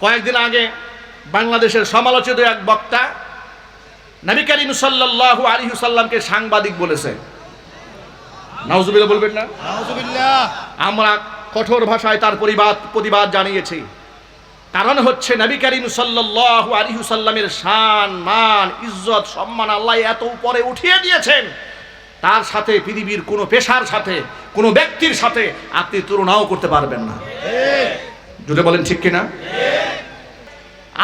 কয়েকদিন আগে বাংলাদেশের সমালোচিত এক বক্তা নবী করিম সাল্লাল্লাহু আলাইহি সাল্লামকে সাংবাদিক বলেছে। নাউজুবিল্লাহ বলবেন না? নাউজুবিল্লাহ। আমরা কঠোর ভাষায় তার পরিবাদ প্রতিবাদ জানিয়েছি। কারণ হচ্ছে নবী করিম সাল্লাল্লাহু আলাইহি সাল্লামের শান মান ইজ্জত সম্মান আল্লাহ এত উপরে উঠিয়ে দিয়েছেন। তার সাথে পৃথিবীর কোনো পেশার সাথে কোনো ব্যক্তির সাথে আপনি তুলনাও করতে পারবেন না। জুড়ে বলেন ঠিক কিনা?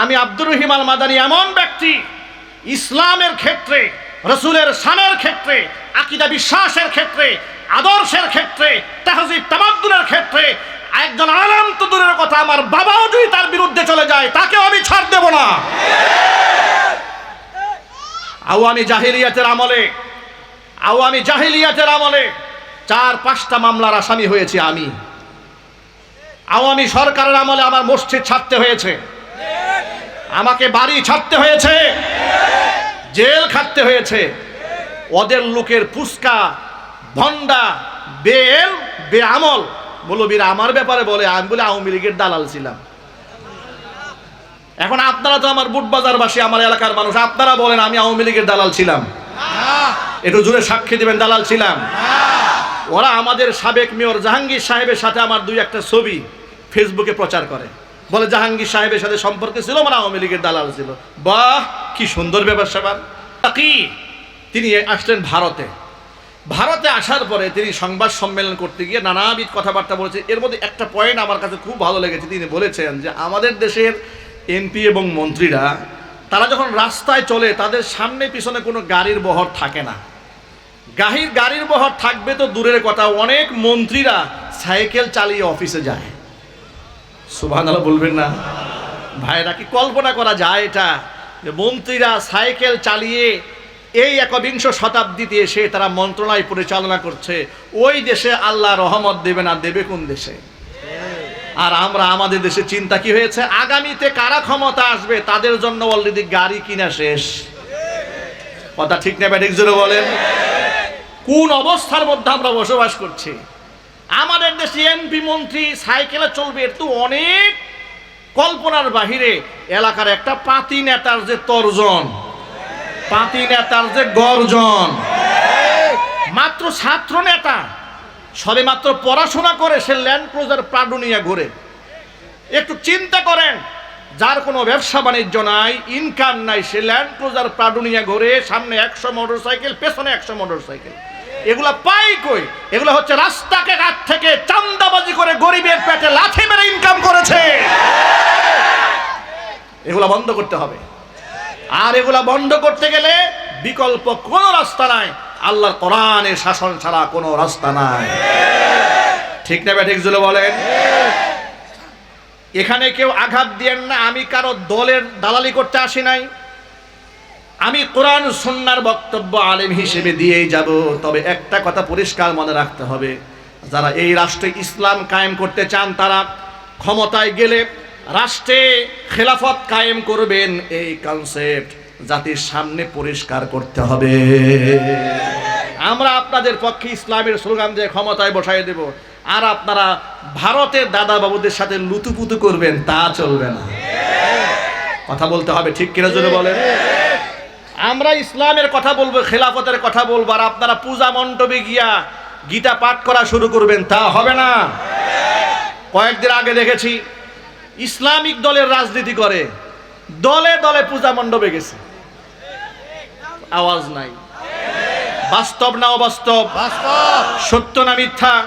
আমি আব্দুর রহিম আল মাদানী এমন ব্যক্তি, ইসলামের ক্ষেত্রে, রসুলের শানের ক্ষেত্রে, আকিদা বিশ্বাসের ক্ষেত্রে, আদর্শের ক্ষেত্রে, তাহজিব তামাদ্দুনের ক্ষেত্রে, একজন আলাম তো দূরের কথা, আমার বাবাও যদি তার বিরুদ্ধে চলে যায়, তাকেও আমি ছাড় দেব না। আওয়ামী জাহিলিয়াতের আমলে, আওয়ামী জাহিলিয়াতের আমলে চার পাঁচটা মামলার আসামি হয়েছে আমি। আওয়ামী সরকারের আমলে আমার মসজিদ ছাড়তে হয়েছে। আমাকে বাড়ি ছাড়তে হয়েছে। জেল খাটতে হয়েছে। ওদের লোকের পুস্কা ভন্ডা বেল বেআমল। মৌলবীরা আমার ব্যাপারে বলে আমি বলে আওয়ামী লীগের দালাল ছিলাম। এখন আপনারা তো আমার বুট বুটবাজারবাসী আমার এলাকার মানুষ আপনারা বলেন আমি আওয়ামী লীগের দালাল ছিলাম। একটু জুড়ে সাক্ষী দিবেন দালাল ছিলাম। ওরা আমাদের সাবেক মেয়র জাহাঙ্গীর সাহেবের সাথে আমার দুই একটা ছবি ফেসবুকে প্রচার করে। বলে, জাহাঙ্গীর সাহেবের সাথে সম্পর্কে ছিল মানে আওয়ামী লীগের দালাল ছিল। বাহ, কি সুন্দর ব্যাপার স্যাপার। কি তিনি আসলেন ভারতে। ভারতে আসার পরে তিনি সংবাদ সম্মেলন করতে গিয়ে নানাবিধ কথাবার্তা বলেছে। এর মধ্যে একটা পয়েন্ট আমার কাছে খুব ভালো লেগেছে। তিনি বলেছেন যে, আমাদের দেশের এমপি এবং মন্ত্রীরা, তারা যখন রাস্তায় চলে, তাদের সামনে পিছনে কোনো গাড়ির বহর থাকে না। গাড়ির গাড়ির বহর থাকবে তো দূরের কথা। অনেক মন্ত্রীরা সাইকেল চালিয়ে অফিসে যায়। সুভান বলবেন না। ভাইরা কি কল্পনা করা যায় এটা? মন্ত্রীরা সাইকেল চালিয়ে এই একবিংশ শতাব্দীতে এসে তারা মন্ত্রণালয় পরিচালনা করছে। ওই দেশে আল্লাহ রহমত দেবে না, দেবে কোন দেশে? আর আমরা আমাদের দেশে চিন্তা কি হয়েছে? আগামীতে কারা ক্ষমতা আসবে? তাদের জন্য অলরেডি গাড়ি কিনা শেষ। কথা ঠিক না ব্যাটিক জোরে বলেন। কোন অবস্থার মধ্যে আমরা বসবাস করছি? আমাদের দেশে এমপি মন্ত্রী সাইকেলে চলবে এর তো অনেক কল্পনার বাহিরে এলাকার একটা পাতি নেতার যে তর্জন, পাতি নেতার যে গর্জন। মাত্র ছাত্র নেতা, সবে মাত্র পড়াশোনা করে সে ল্যান্ড ক্রুজার প্রাডু নিয়ে ঘুরে। একটু চিন্তা করেন, যার কোনো ব্যবসা বাণিজ্য নাই ইনকাম নাই, সে ল্যান্ড ক্রুজার প্রাডু নিয়ে ঘুরে সামনে একশো মোটর সাইকেল পেছনে একশো মোটর সাইকেল এগুলা পাই কই? এগুলো হচ্ছে রাস্তাকে ঘাট থেকে চান্দাবাজি করে গরিবের পেটে লাথি মেরে ইনকাম করেছে। এগুলা বন্ধ করতে হবে। আর এগুলা বন্ধ করতে গেলে বিকল্প কোনো রাস্তা নাই। আল্লাহর কোরআনের শাসন ছাড়া কোনো রাস্তা নাই। ঠিক না ঠিক জুলে বলেন? এখানে কেউ আঘাত দিয়েন না, আমি কারও দলের দালালি করতে আসি নাই। আমি কোরআন সন্ন্যার বক্তব্য আলেম হিসেবে দিয়েই যাব। তবে একটা কথা পরিষ্কার মনে রাখতে হবে। যারা এই রাষ্ট্রে ইসলাম কায়েম করতে চান, তারা ক্ষমতায় গেলে রাষ্ট্রে খেলাফত কায়েম করবেন। এই কনসেপ্ট জাতির সামনে পরিষ্কার করতে হবে। আমরা আপনাদের পক্ষে ইসলামের স্লোগান দিয়ে ক্ষমতায় বসাই দেব। আর আপনারা ভারতের দাদা বাবুদের সাথে লুতুপুতু করবেন, তা চলবে না। কথা বলতে হবে, ঠিক কিনা জোরে বলেন? আমরা ইসলামের কথা বলব, খেলাফতের কথা বলব, আর আপনারা পূজা মণ্ডপে গিয়া গীতা পাঠ করা শুরু করবেন, তা হবে না। কয়েকদিন আগে দেখেছি, ইসলামিক দলের রাজনীতি করে, দলে দলে পূজা মণ্ডপে গেছে। আওয়াজ নাই। বাস্তব না অবাস্তব? বাস্তব সত্য না মিথ্যা?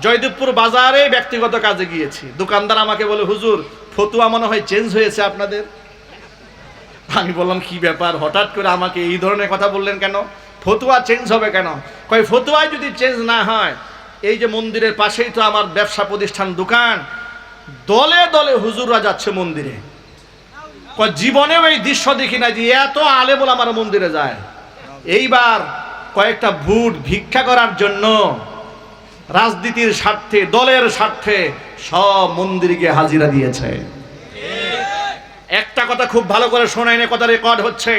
জয়দেবপুর বাজারে ব্যক্তিগত কাজে গিয়েছি। দোকানদার আমাকে বলে, হুজুর, ফতুয়া মনে হয় চেঞ্জ হয়েছে আপনাদের? আমি বললাম, কি ব্যাপার? হঠাৎ করে আমাকে এই ধরনের কথা বললেন কেন? ফতুয়া চেঞ্জ হবে কেন? কয়, ফতুয়ায় যদি চেঞ্জ না হয়, এই যে মন্দিরের পাশেই তো আমার ব্যবসা প্রতিষ্ঠান দোকান, দলে দলে হুজুররা যাচ্ছে মন্দিরে। কয়, জীবনেও এই দৃশ্য দেখি না যে এত আলে বলে আমার মন্দিরে যায়। এইবার কয়েকটা ভুট ভিক্ষা করার জন্য রাজনীতির স্বার্থে, দলের স্বার্থে সব মন্দিরকে হাজিরা দিয়েছে। একটা কথা খুব ভালো করে শোনায় না, কথা রেকর্ড হচ্ছে।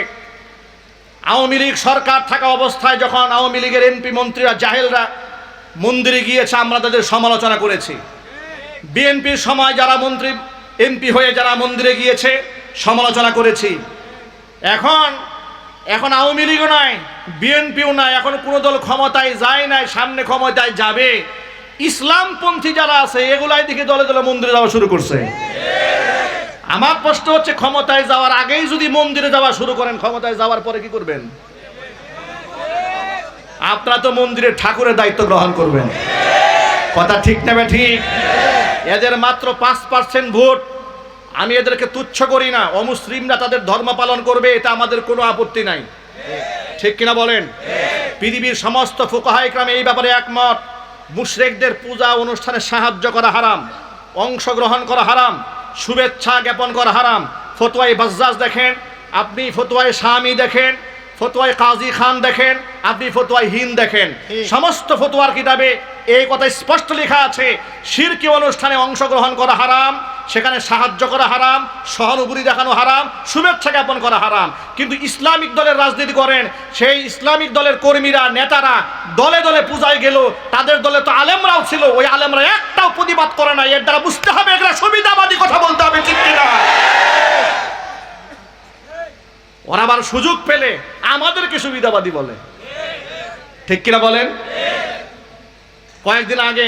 আওয়ামী লীগ সরকার থাকা অবস্থায় যখন আওয়ামী লীগের এমপি মন্ত্রীরা, জাহেলরা মন্দিরে গিয়েছে, আমরা তাদের সমালোচনা করেছি। বিএনপির সময় যারা মন্ত্রী, এমপি হয়ে যারা মন্দিরে গিয়েছে, সমালোচনা করেছি। এখন এখন আওয়ামী লীগও নাই, বিএনপিও নাই, এখন কোনো দল ক্ষমতায় যায় নাই, সামনে ক্ষমতায় যাবে। ইসলামপন্থী যারা আছে, এগুলাই দিকে দলে দলে মন্দিরে যাওয়া শুরু করছে। আমার প্রশ্ন হচ্ছে, ক্ষমতায় যাওয়ার আগেই যদি মন্দিরে যাওয়া শুরু করেন, ক্ষমতায় যাওয়ার পরে কি করবেন? আপনারা তো মন্দিরের ঠাকুরের দায়িত্ব গ্রহণ করবেন। কথা ঠিক নেবে ঠিক? এদের মাত্র পাঁচ পার্সেন্ট ভোট। আমি এদেরকে তুচ্ছ করি না। অমুসলিমরা তাদের ধর্ম পালন করবে, এটা আমাদের কোনো আপত্তি নাই। ঠিক কিনা বলেন? পৃথিবীর সমস্ত ফোকাহাইক্রামে এই ব্যাপারে একমত। মুশরেকদের পূজা অনুষ্ঠানে সাহায্য করা হারাম। অংশগ্রহণ করা হারাম। শুভেচ্ছা জ্ঞাপন করা হারাম। ফতোয়াই বাজ্জাজ দেখেন আপনি ফতোয়াই স্বামী দেখেন ফতোয়াই কাজী খান দেখেন আপনি ফতোয়াই হিন দেখেন। সমস্ত ফতোয়ার কিতাবে এই কথা স্পষ্ট লেখা আছে শিরকি অনুষ্ঠানে অংশগ্রহণ করা হারাম। সেখানে সাহায্য করা হারাম, সহানুভূতি দেখানো হারাম, শুভেচ্ছা জ্ঞাপন করা হারাম। কিন্তু ইসলামিক দলের রাজনীতি করেন, সেই ইসলামিক দলের কর্মীরা, নেতারা দলে দলে পূজায় গেল, তাদের দলে তো আলেমরাও ছিল, ওই আলেমরা একটাও প্রতিবাদ করে না এর দ্বারা বুঝতে হবে এগুলা সুবিধাবাদী কথা বলতে হবে ওরা আবার সুযোগ পেলে আমাদেরকে সুবিধাবাদী বলে। ঠিক কিনা বলেন? কয়েকদিন আগে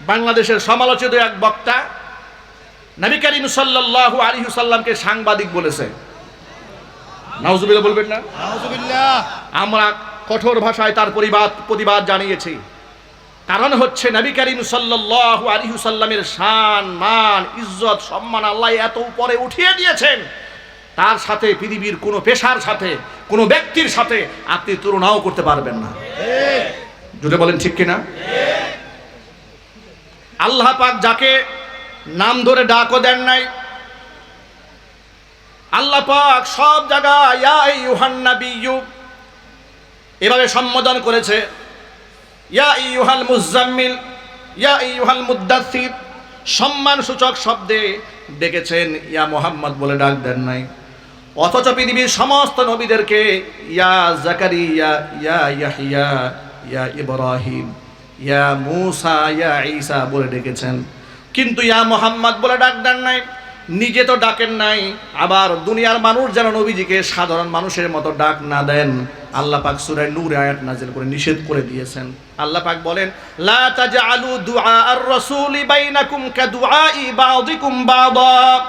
বাংলাদেশের সমালোচিত এক বক্তা নবী করিম সাল্লাল্লাহু আলাইহি সাল্লামকে সাংবাদিক বলেছে। নাউজুবিল্লাহ বলবেন না? নাউজুবিল্লাহ। আমরা কঠোর ভাষায় তার পরিবাদ প্রতিবাদ জানিয়েছি। কারণ হচ্ছে নবী করিম সাল্লাল্লাহু আলাইহি সাল্লামের শান মান ইজ্জত সম্মান আল্লাহ এত উপরে উঠিয়ে দিয়েছেন। তার সাথে পৃথিবীর কোনো পেশার সাথে কোনো ব্যক্তির সাথে আপনি তুলনাও করতে পারবেন না। যদি বলেন ঠিক কিনা? আল্লাহ পাক যাকে নাম ধরে ডাকও দেন নাই। আল্লাহ পাক সব জায়গায়, ইয়া এভাবে সম্বোধন করেছে। ইয়া ইউহাল মুজাম্মিল, ইয়া ইউহাল মুদাসির সম্মান সূচক শব্দে ডেকেছেন, ইয়া মোহাম্মদ বলে ডাক দেন নাই। অথচ পৃথিবীর সমস্ত নবীদেরকে, ইয়া জাকারিয়া, ইয়া ইয়াহিয়া, ইয়া ইব্রাহিম, ইয়া মুসা, ইয়া ঈসা বলে ডেকেছেন। কিন্তু ইয়া মোহাম্মদ বলে ডাক দেন নাই। নিজে তো ডাকেন নাই। আবার দুনিয়ার মানুষ যেন নবীজিকে সাধারণ মানুষের মতো ডাক না দেন। আল্লাহ পাক সুরায় নূর আয়াত নাজিল করে নিষেধ করে দিয়েছেন। আল্লাহ পাক বলেন, লা তাজআলু দুআ আর-রাসূলি বাইনাকুম কাদুআই বাযিকুম বাযা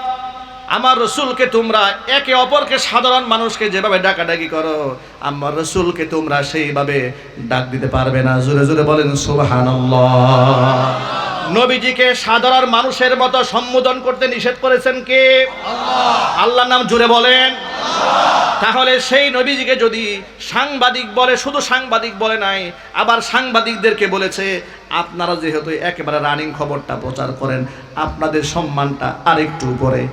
আমার রসুলকে তোমরা একে অপরকে সাধারণ মানুষকে যেভাবে ডাকাডাকি করো, আমার রসুলকে তোমরা সেইভাবে ডাক দিতে পারবে না। জোরে জোরে বলেন, সুবহানাল্লাহ। নবীজিকে সাধারণ মানুষের মতো সম্বোধন করতে নিষেধ করেছেন কে? আল্লাহ। নাম জুড়ে বলেন। তাহলে সেই নবীজিকে যদি সাংবাদিক বলে শুধু সাংবাদিক বলে নাই আবার সাংবাদিকদেরকে বলেছে আপনারা যেহেতু একেবারে রানিং খবরটা প্রচার করেন আপনাদের সম্মানটা আরেকটু উপরে।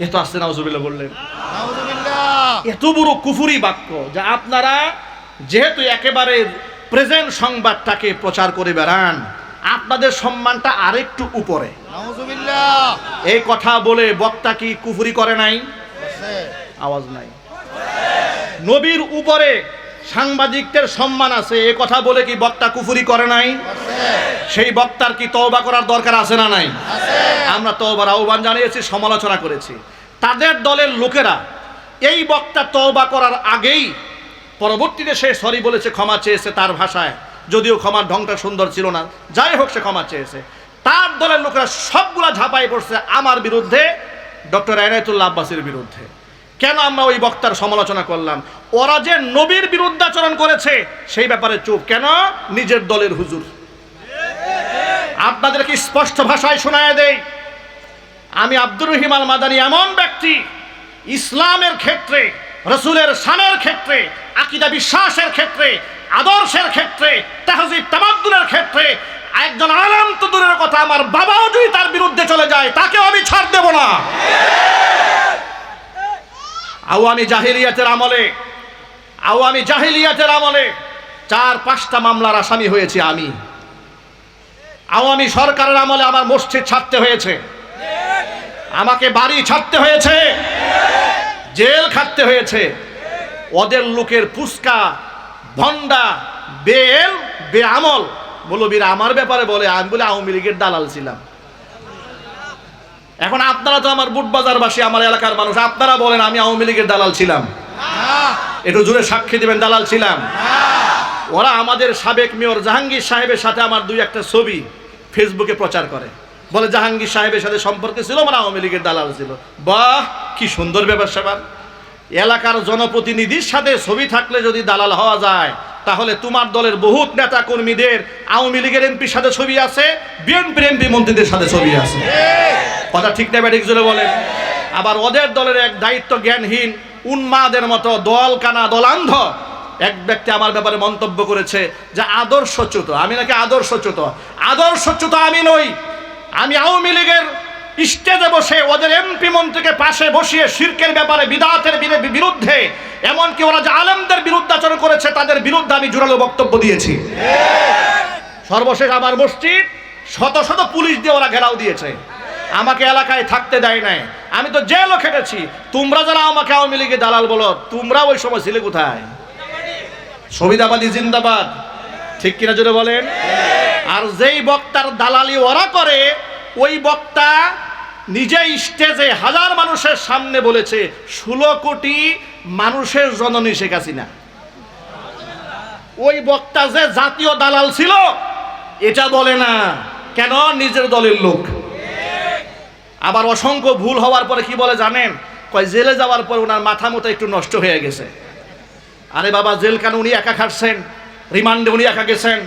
এত আসতে নাউজুবিল্লাহ বললেন। এত বড় কুফুরি বাক্য যা আপনারা যেহেতু একেবারে প্রেজেন্ট সংবাদটাকে প্রচার করে বেড়ান। আপনাদের সম্মানটা আরেকটু উপরে। এই কথা বলে বক্তা কি কুফুরি করে নাই? আওয়াজ নাই। নবীর উপরে সাংবাদিকদের সম্মান আছে এ কথা বলে কি বক্তা কুফুরি করে নাই? সেই বক্তার কি তওবা করার দরকার আছে না নাই? আমরা তওবার আহ্বান জানিয়েছি সমালোচনা করেছি। তাদের দলের লোকেরা এই বক্তা তওবা করার আগেই পরবর্তীতে সে সরি বলেছে, ক্ষমা চেয়েছে তার ভাষায়। যদিও ক্ষমার ঢংটা সুন্দর ছিল না। যাই হোক, সে ক্ষমা চেয়েছে। তার দলের লোকেরা সবগুলা ঝাঁপাই পড়ছে আমার বিরুদ্ধে, ডক্টর এনায়তুল্লাহ আব্বাসের বিরুদ্ধে। কেন আমরা ওই বক্তার সমালোচনা করলাম? ওরা যে নবীর বিরুদ্ধাচরণ করেছে, সেই ব্যাপারে চুপ। কেন? নিজের দলের হুজুর। আপনাদেরকে স্পষ্ট ভাষায় শোনায় দেই। আমি আব্দুর রহিম আল মাদানী এমন ব্যক্তি, ইসলামের ক্ষেত্রে রসুলের সানের ক্ষেত্রে, আকিদা বিশ্বাসের ক্ষেত্রে, আদর্শের ক্ষেত্রে, তাহজিব তামাদ্দুনের ক্ষেত্রে, একজন আলাম তো দূরের কথা, আমার বাবাও যদি তার বিরুদ্ধে চলে যায়, তাকেও আমি ছাড় দেব না। আওয়ামী জাহিলিয়াতের আমলে, আওয়ামী জাহিলিয়াতের আমলে চার পাঁচটা মামলার আসামি হয়েছি আমি। আওয়ামী সরকারের আমলে আমার মসজিদ ছাড়তে হয়েছে। আমাকে বাড়ি ছাড়তে হয়েছে। জেল খাটতে হয়েছে। ওদের লোকের পুস্কা ভন্ডা বেল, বেআমল। বলবীর আমার ব্যাপারে বলে, আমি বলে আওয়ামী লীগের দালাল ছিলাম। এখন আপনারা তো আমার বুটবাজারবাসী আমার এলাকার মানুষ, আপনারা বলেন আমি আওয়ামী লীগের দালাল ছিলাম। একটু জুড়ে সাক্ষী দিবেন, দালাল ছিলাম। ওরা আমাদের সাবেক মেয়র জাহাঙ্গীর সাহেবের সাথে আমার দুই একটা ছবি ফেসবুকে প্রচার করে। বলে জাহাঙ্গীর সাহেবের সাথে সম্পর্কে ছিল মানে আওয়ামী লীগের দালাল ছিল। বাহ, কি সুন্দর ব্যাপার স্যাপার। এলাকার জনপ্রতিনিধির সাথে ছবি থাকলে যদি দালাল হওয়া যায়, তাহলে তোমার দলের বহুত নেতা কর্মীদের আওয়ামী লীগের এমপির সাথে ছবি আছে, বিএনপির এমপি মন্ত্রীদের সাথে ছবি আছে। কথা ঠিক না ব্যাটিক জোরে বলেন। আবার ওদের দলের এক দায়িত্ব জ্ঞানহীন, উন্মাদের মতো দল কানা দলান্ধ। এক ব্যক্তি আমার ব্যাপারে মন্তব্য করেছে যে, আদর্শচ্যুত। আমি নাকি আদর্শচ্যুত? আদর্শচ্যুত আমি নই। আমি আওয়ামী লীগের স্টেজে বসে ওদের এমপি মন্ত্রীকে পাশে বসিয়ে শির্কের ব্যাপারে বিদাতের বিরে- বিরুদ্ধে, এমনকি ওরা যে আলেমদের বিরুদ্ধাচরণ করেছে, তাদের বিরুদ্ধে আমি জোরালো বক্তব্য দিয়েছি। সর্বশেষ আমার মসজিদ, শত শত পুলিশ দিয়ে ওরা ঘেরাও দিয়েছে। আমাকে এলাকায় থাকতে দেয় নাই। আমি তো জেলও খেটেছি। তোমরা যারা আমাকে আওয়ামী লীগের দালাল বলো, তোমরা ওই সময় ছিলে কোথায়? সুবিধাবাদী জিন্দাবাদ। ঠিক কিনা জোরে বলেন? আর যেই বক্তার দালালি ওরা করে, ওই বক্তা নিজে স্টেজে হাজার মানুষের সামনে বলেছে, ষোলো কোটি মানুষের জননী শেখ হাসিনা। ওই বক্তা যে জাতীয় দালাল ছিল, এটা বলে না, কেন? নিজের দলের লোক। আবার অসংখ্য ভুল হওয়ার পরে কি বলে জানেন? কয়, জেলে যাওয়ার পর ওনার মাথা মতো একটু নষ্ট হয়ে গেছে। আরে বাবা জেল কেন উনি একা খাটছেন, রিমান্ডে উনি একা গেছেন।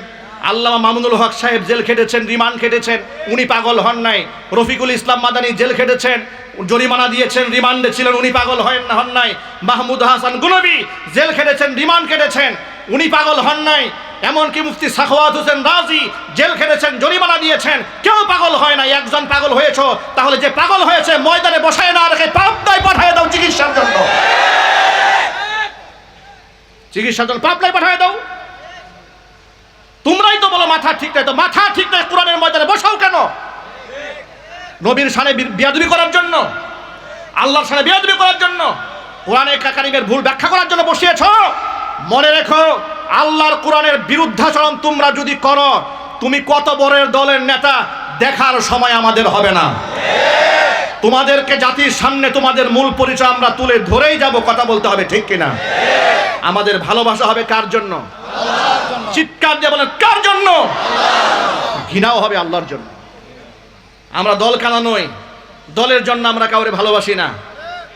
আল্লামা মামুনুল হক সাহেব জেল খেটেছেন, রিমান্ড খেটেছেন, উনি পাগল হন নাই। রফিকুল ইসলাম মাদানি জেল খেটেছেন, জরিমানা দিয়েছেন, রিমান্ডে ছিলেন, উনি পাগল হন হন নাই। মাহমুদ হাসান গুনবি জেল খেটেছেন, রিমান্ড খেটেছেন, উনি পাগল হন নাই। এমনকি মুফতি সাখওয়াত হোসেন রাজি জেল খেটেছেন, জরিমানা দিয়েছেন, কেউ পাগল হয় নাই, একজন পাগল হয়েছ, তাহলে যে পাগল হয়েছে ময়দানে বসায় না রেখে পাবনায় পাঠিয়ে দাও চিকিৎসার জন্য। চিকিৎসার জন্য পাবনায় পাঠিয়ে দাও। তোমরাই তো বলো মাথা ঠিক নাই। তো মাথা ঠিক নাই কোরআনের ময়দানে, বসাও কেন? নবীর সানে বিয়াদবি করার জন্য, আল্লাহর সানে বিয়াদবি করার জন্য, কোরআনে কাকারিমের ভুল ব্যাখ্যা করার জন্য বসিয়েছ? মনে রেখো, আল্লাহর কোরআনের বিরুদ্ধাচরণ তোমরা যদি করো, তুমি কত বড়ের দলের নেতা, দেখার সময় আমাদের হবে না। তোমাদেরকে জাতির সামনে তোমাদের মূল পরিচয় আমরা তুলে ধরেই যাব, কথা বলতে হবে, ঠিক কিনা? আমাদের ভালোবাসা হবে কার জন্য? চিৎকার দিয়ে বলেন, কার জন্য? ঘৃণাও হবে আল্লাহর জন্য। আমরা দল কানা নই। দলের জন্য আমরা কাউরে ভালোবাসি না।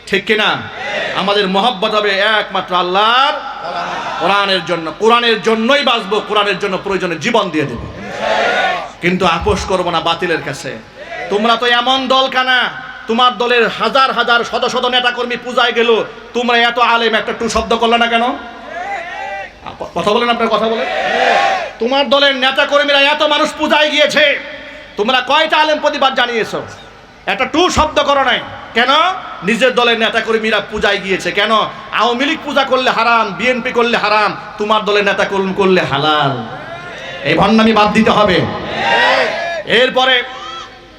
ঠিক কিনা? আমাদের মহব্বত হবে একমাত্র আল্লাহর কোরআনের জন্য। কোরআনের জন্যই বাঁচবো, কোরআনের জন্য প্রয়োজনে জীবন দিয়ে দেব। কিন্তু আপোষ করব না বাতিলের কাছে। তোমরা তো এমন দল কানা, তোমার দলের হাজার হাজার শত শত নেতা কর্মী পূজায় গেল। তোমরা এত আলেম, একটা টু শব্দ করলে না কেন? কথা বলেন আপনার, কথা বলেন। তোমার দলের নেতা কর্মীরা এত মানুষ পূজায় গিয়েছে, তোমরা কয়টা আলেম প্রতিবাদ জানিয়েছ? একটা টু শব্দ করো নাই। কেন? নিজের দলের নেতা কর্মীরা পূজায় গিয়েছে। কেন? আওয়ামী লীগ পূজা করলে হারাম, বিএনপি করলে হারাম, তোমার দলের নেতা কর্মী করলে হালাল। এই ভণ্ডামি বাদ দিতে হবে। এরপরে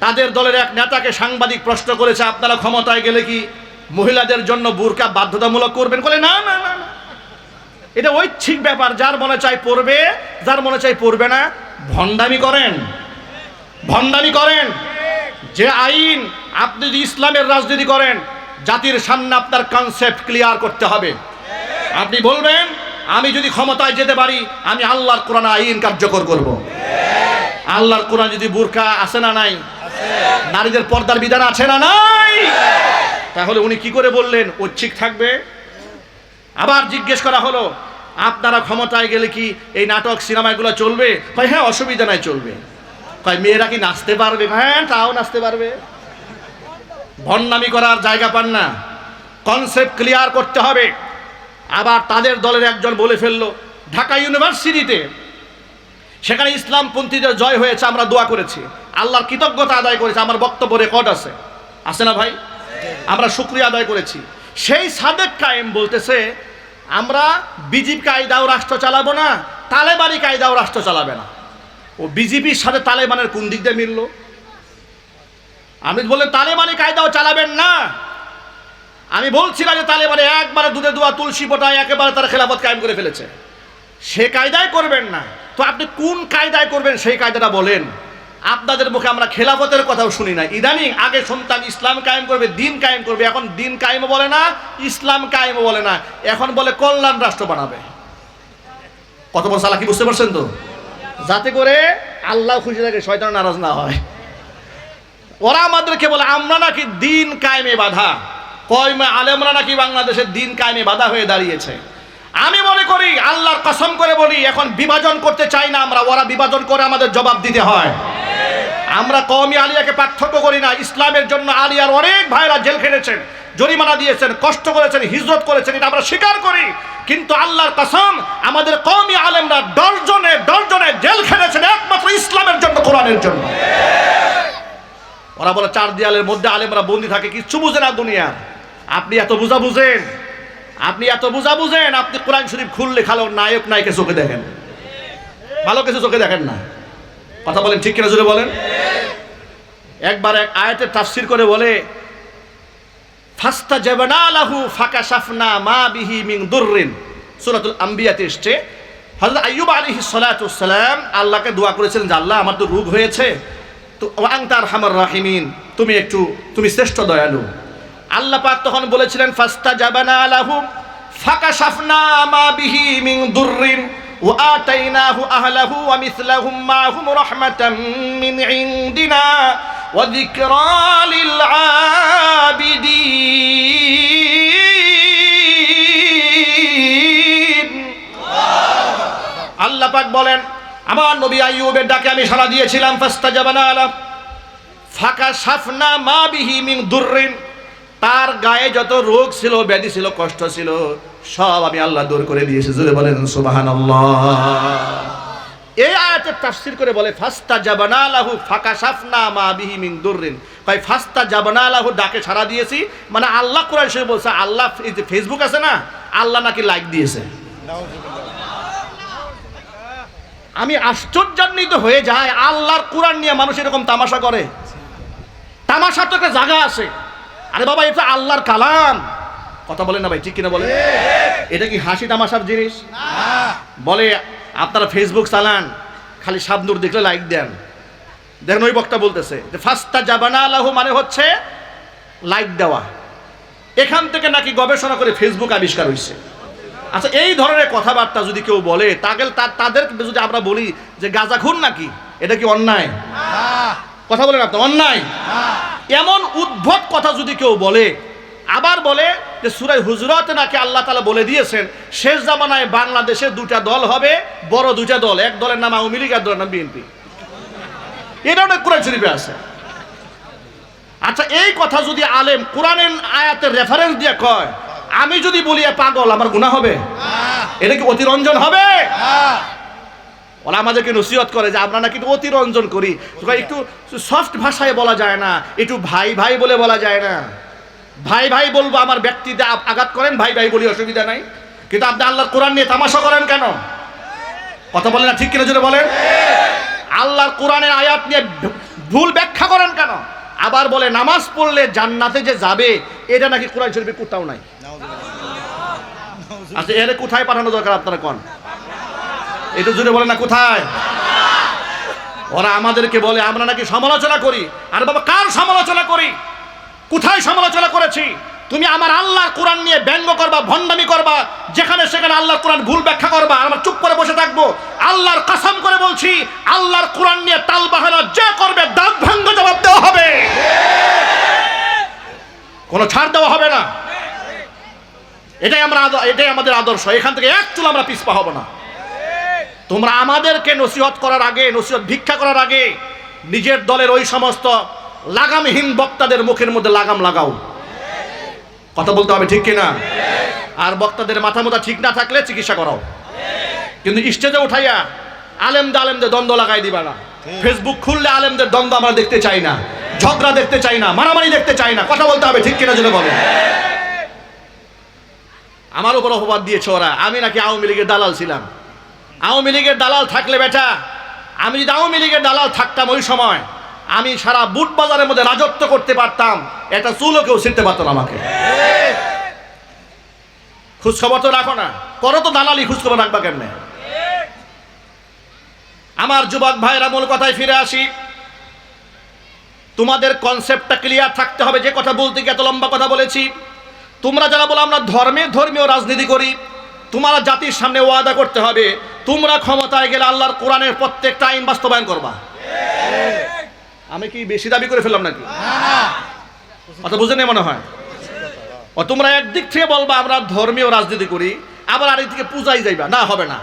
তাদের দলের এক নেতাকে সাংবাদিক প্রশ্ন করেছে, আপনারা ক্ষমতায় গেলে কি মহিলাদের জন্য বুরকা বাধ্যতামূলক করবেন? বলে না না না। এটা ঐচ্ছিক ব্যাপার, যার মনে চাই পড়বে, যার মনে চাই পড়বে না, ভণ্ডামি করেন। ভণ্ডামি করেন। যে আইন আপনি যদি ইসলামের রাজনীতি করেন, জাতির সামনে আপনার কনসেপ্ট ক্লিয়ার করতে হবে। আপনি বলবেন, আমি যদি ক্ষমতায় যেতে পারি, আমি আল্লাহর কোরআন আইন কার্যকর করব। আল্লাহর কোরআন যদি বুরকা আছে না নাই? নারীদের পর্দার বিধান আছে না নাই? তাহলে উনি কি করে বললেন, ঐচ্ছিক থাকবে? আবার জিজ্ঞেস করা হলো, আপনারা ক্ষমতায় গেলে কি এই নাটক সিনেমাগুলো চলবে? কয় হ্যাঁ অসুবিধা নাই, চলবে। কয়, মেয়েরা কি নাচতে পারবে? হ্যাঁ তাও নাচতে পারবে। ভণ্ডামি করার জায়গা পান না। কনসেপ্ট ক্লিয়ার করতে হবে। আবার তাদের দলের একজন বলে ফেলল, ঢাকা ইউনিভার্সিটিতে। সেখানে ইসলামপন্থীদের জয় হয়েছে, আমরা দোয়া করেছি। আল্লাহর কৃতজ্ঞতা আদায় করেছি, আমার বক্তব্য রেকর্ড আছে। আছে না ভাই? আমরা শুক্রিয়া আদায় করেছি। সেই সাদেক কায়েম বলতেছে, আমরা বিজেপি কায়দাও রাষ্ট্র চালাবো না, তালেবানি কায়দাও রাষ্ট্র চালাবে না। ও বিজেপির সাথে তালেবানের কোন দিক দিয়ে মিলল? আমি বললেন, তালেবানি কায়দাও চালাবেন না। আমি বলছিলাম যে তালেবানে একবারে দুধে দোয়া তুলসী পোটায় একেবারে তারা খেলাফত কায়েম করে ফেলেছে। সে কায়দায় করবেন না। তো আপনি কোন কায়দায় করবেন সেই কায়দাটা বলেন। আপনাদের মুখে আমরা খেলাফতের কথাও শুনি না। ইদানিং আগে শুনতাম ইসলাম কায়েম করবে, দিন কায়েম করবে, এখন দিন কায়েম বলে না, ইসলাম কায়েম বলে না। এখন বলে কল্যাণ রাষ্ট্র বানাবে। কত বড় সালা কি বুঝতে পারছেন তো? যাতে করে আল্লাহ খুশি থাকে শয়তান নারাজ না হয়। ওরা আমাদেরকে বলে, আমরা নাকি দিন কায়েমে বাধা। কয়মে আলেমরা নাকি বাংলাদেশের দিন কায়েমে বাধা হয়ে দাঁড়িয়েছে। আমি মনে করি, আল্লাহর কসম করে বলি, এখন বিভাজন করতে চাই না আমরা, ওরা বিভাজন করে আমাদের জবাব দিতে হয়। আমরা কওমি আলিয়াকে পার্থক্য করি না। ইসলামের জন্য আলিয়ার অনেক ভাইরা জেল খেটেছেন, জরিমানা দিয়েছেন, কষ্ট করেছেন, হিজরত করেছেন, এটা আমরা স্বীকার করি। কিন্তু আল্লাহর কসম, আমাদের কওমি আলেমরা দশজনে দশজনে জেল খেটেছেন একমাত্র ইসলামের জন্য, কোরআনের জন্য। ওরা বলে, চার দেয়ালের মধ্যে আলেমরা বন্দি থাকে, কিচ্ছু বুঝে না দুনিয়া। আপনি এত বুঝা বুঝেন? আপনি এত বুঝা বুঝেন? আপনি কোরআন শরীফ খুললে খালো, নায়ক নায়কে চোখে দেখেন। ভালো কিছু চোখে দেখেন না। কথা বলেন ঠিক কিনা জুড়ে বলেন? একবার এক আয়াতের তাফসির করে বলে ফাস্তা জাবানা লাহু ফাকা সাফনা মা বিহি মিন দুররিন। সূরাতুল আম্বিয়াতে এসছে, হযরত আইয়ুব সালাতু সালাম আল্লাহকে দোয়া করেছিলেন যে, আল্লাহ আমার তো রোগ হয়েছে। তো আংতার হামার রাহিমিন, তুমি একটু, তুমি শ্রেষ্ঠ দয়ালু। আল্লাহ পাক তখন বলেছিলেন ফাস্তা জাবানা লাহু ফাকা সাফনা মা বিহি মিন দুররিন। وآتيناه أهله ومثلهم معهم رحمة من عندنا وذكرى للعابدين আল্লাহ পাক বলেন আমার নবী আইয়ুবের ডাকে আমি সাড়া দিয়েছিলাম ফাস্তাজাবানা আলা ফাঁকা সাফনা মা বিহি মিন দুররিন তার গায়ে যত রোগ ছিল ব্যাধি ছিল কষ্ট ছিল সব আমি আল্লাহ দূর করে দিয়েছি, জোরে বলেন, সুবহানাল্লাহ। এই আয়াতের তাফসির করে বলে ফাস্তা জাবানা লাহু ফাঁকা সাফনা মা বিহি মিন দুররিন। কয় ফাস্তা জাবানা লাহু ডাকে সাড়া দিয়েছি। মানে আল্লাহ কোরআন শরীফ বলছে, আল্লাহ এই যে ফেসবুক আছে না, আল্লাহ নাকি লাইক দিয়েছে। আমি আশ্চর্যান্বিত হয়ে যায় আল্লাহর কোরআন নিয়ে মানুষ এরকম তামাশা করে। তামাশার তো একটা জায়গা আছে। আরে বাবা, এটা আল্লাহর কালাম। কথা বলেন না ভাই ঠিক কিনা বলে এটা কি হাসি তামাশার জিনিস? বলে আপনারা ফেসবুক চালান খালি সাবনুর দেখলে লাইক দেন। দেখেন ওই বক্তা বলতেছে যে ফাস্তা জাবানা আল্লাহ মানে হচ্ছে লাইক দেওয়া। এখান থেকে নাকি গবেষণা করে ফেসবুক আবিষ্কার হয়েছে আচ্ছা এই ধরনের কথাবার্তা যদি কেউ বলে তাকে তাদের যদি আমরা বলি যে গাঁজাখুর নাকি এটা কি অন্যায়? কথা বলেন আপনি অন্যায়? এমন উদ্ভট কথা যদি কেউ বলে আবার বলে যে সুরাই হুজরতে নাকি আল্লাহ তালা বলে দিয়েছেন, শেষ জামানায় বাংলাদেশে দুটা দল হবে, বড় দুটা দল, এক দলের নাম আওয়ামী লীগ, এক দলের নাম বিএনপি। এটা অনেক কোরআন শরীফে আছে। আচ্ছা এই কথা যদি আলেম কোরআনের আয়াতের রেফারেন্স দিয়ে কয়, আমি যদি বলি পাগল, আমার গুনাহ হবে? এটা কি অতিরঞ্জন হবে? ওরা আমাদেরকে নসিহত করে যে আমরা নাকি অতিরঞ্জন করি। একটু সফট ভাষায় বলা যায় না, একটু ভাই ভাই বলে বলা যায় না। ভাই ভাই বলব, আমার ব্যক্তিতে আঘাত করেন, ভাই ভাই বলি অসুবিধা নাই। কিন্তু আপনি আল্লাহর কোরআন নিয়ে তামাশা করেন কেন? কথা বলেন না, ঠিক কিনা জোরে বলেন? আল্লাহর কোরআনের আয়াত নিয়ে ভুল ব্যাখ্যা করেন কেন? আবার বলে, নামাজ পড়লে জান্নাতে যে যাবে, এটা নাকি কোরআন শরীফে কোথাও নাই। আচ্ছা এর কোথায় পাঠানো দরকার আপনারা কোন? এটা জুড়ে বলে না, কোথায়? ওরা আমাদেরকে বলে, আমরা নাকি সমালোচনা করি। আর বাবা, কার সমালোচনা করি? কোথায় সমালোচনা করেছি? তুমি আমার আল্লাহ কোরআন নিয়ে ব্যঙ্গ করবা, ভণ্ডামি করবা, যেখানে সেখানে আল্লাহর কোরআন ভুল ব্যাখ্যা করবা আমরা চুপ করে বসে থাকব, আল্লাহর কাসাম করে বলছি, আল্লাহর কোরআন নিয়ে তাল বাহানা যে করবে, দাঁত ভাঙ্গ জবাব দেওয়া হবে। কোনো ছাড় দেওয়া হবে না। এটাই আমরা এটাই আমাদের আদর্শ। এখান থেকে এক চুল আমরা পিছপা হব না। তোমরা আমাদেরকে নসিহত করার আগে, নসিহত ভিক্ষা করার আগে, নিজের দলের ওই সমস্ত লাগামহীন বক্তাদের মুখের মধ্যে লাগাম লাগাও। কথা বলতে হবে ঠিক কিনা? আর বক্তাদের মাথা মোথা ঠিক না থাকলে চিকিৎসা করাও। কিন্তু স্টেজে উঠাইয়া আলেমদে আলেমদের দ্বন্দ্ব লাগাই দিবা না। ফেসবুক খুললে আলেমদের দ্বন্দ্ব আমরা দেখতে চাই না। ঝগড়া দেখতে চাই না। মারামারি দেখতে চাই না। কথা বলতে হবে ঠিক কিনা যেন বলে। আমার উপর অপবাদ দিয়েছে ওরা। আমি নাকি আওয়ামী লীগের দালাল ছিলাম। আওয়ামী লীগের দালাল থাকলে বেটা, আমি যদি আওয়ামী লীগের দালাল থাকতাম ওই সময় আমি সারা বুট বাজারের মধ্যে রাজত্ব করতে পারতাম। একটা চুলও কেউ ছিঁড়তে পারতো না আমাকে। খোঁজখবর তো রাখো না। করো তো দালালি খোঁজখবর রাখবা কেমনে? আমার যুবক ভাইরা মূল কথায় ফিরে আসি। তোমাদের কনসেপ্টটা ক্লিয়ার থাকতে হবে, যে কথা বলতে গিয়ে এত লম্বা কথা বলেছি। তোমরা যারা বলো আমরা ধর্মে ধর্মীয় রাজনীতি করি, তোমরা জাতির সামনে ওয়াদা করতে হবে, তোমরা ক্ষমতায় গেলে আল্লাহর কোরআনের প্রত্যেকটা আইন বাস্তবায়ন করবা। আমি কি বেশি দাবি করে ফেললাম নাকি? অত বুঝে নেই মনে হয়। ও, তোমরা একদিক থেকে বলবা, আমরা ধর্মীয় রাজনীতি করি, আবার আরেক দিকে পূজাই যাইবা। না, হবে না।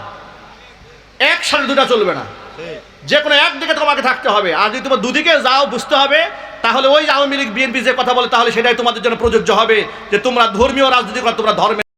এক একসাথে দুটা চলবে না। যে কোনো একদিকে তোমাকে থাকতে হবে। আর যদি তোমার দুদিকে যাও, বুঝতে হবে, তাহলে ওই আওয়ামী লীগ, বিএনপি যে কথা বলে, তাহলে সেটাই তোমাদের জন্য প্রযোজ্য হবে, যে তোমরা ধর্মীয় রাজনীতি করো, তোমরা ধর্মের